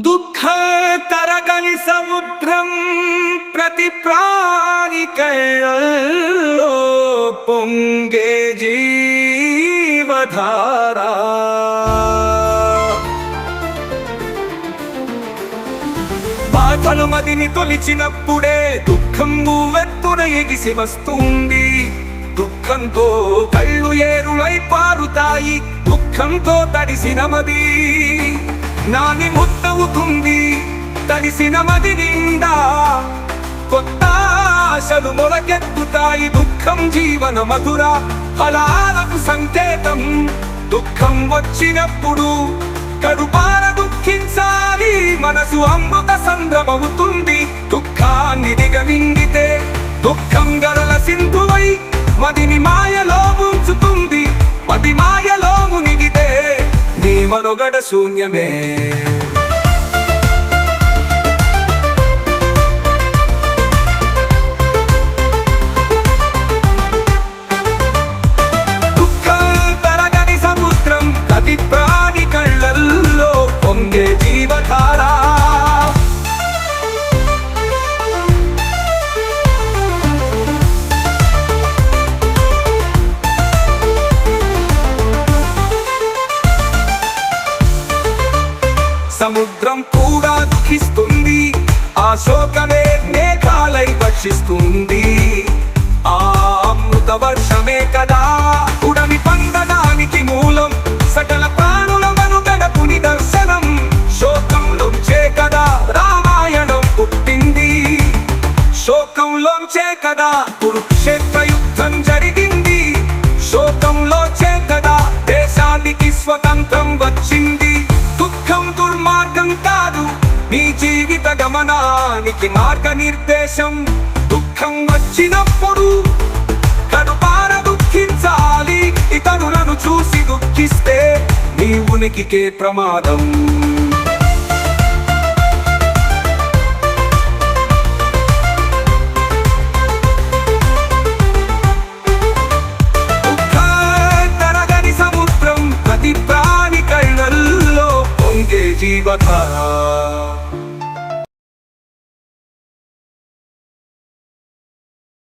దుఃఖ తరగని సముద్రం ప్రతి ప్రాణికయల్లో పొంగే జీవధారా బాధలు మదిని తొలిచినప్పుడే దుఃఖం నువ్వెత్తున ఎగిసి వస్తుంది దుఃఖంతో కళ్ళు ఏరులై పారుతాయి దుఃఖంతో తడిసిన మది నాని అవుతుంది తడిసిన మది నిండా కొత్త ఆశలు మొలకెత్తుతాయి దుఃఖం జీవన మధుర ఫలాలకు సంకేతం. దుఃఖం వచ్చినప్పుడు కడుపార దుఃఖించాలి మనసు అమృత సంద్రమవుతుంది. దుఃఖాన్ని దిగమింగితే దుఃఖం గరల సింధువై మదిని మాయలో ఉంచుతుంది. మది మాయలో మునిగితే నీ మనుగడ శూన్యమే. సముద్రం కూడా దుఃఖిస్తుంది ఆ శోకమే మేఘాలై వర్షిస్తుంది. ఆ అమృత వర్షమే కదా ఉడమి పందడానికి మూలం. సకల ప్రాణుల మనుగడకు నిదర్శనం శోకంలోంచే కదా రామాయణం పుట్టింది. శోకంలోంచే కదా కురుక్షేత్ర యుద్ధం జరిగింది. శోకంలోంచే కదా దేశానికి స్వతంత్రం వచ్చింది. దుఃఖం దుర్మార్గం కాదు నీ జీవిత గమనానికి మార్గ నిర్దేశం దుఃఖం వచ్చినప్పుడు కడుపార దుఃఖించాలి. ఇతరులను చూసి దుఃఖిస్తే నీ ఉనికికే ప్రమాదం. Got fire.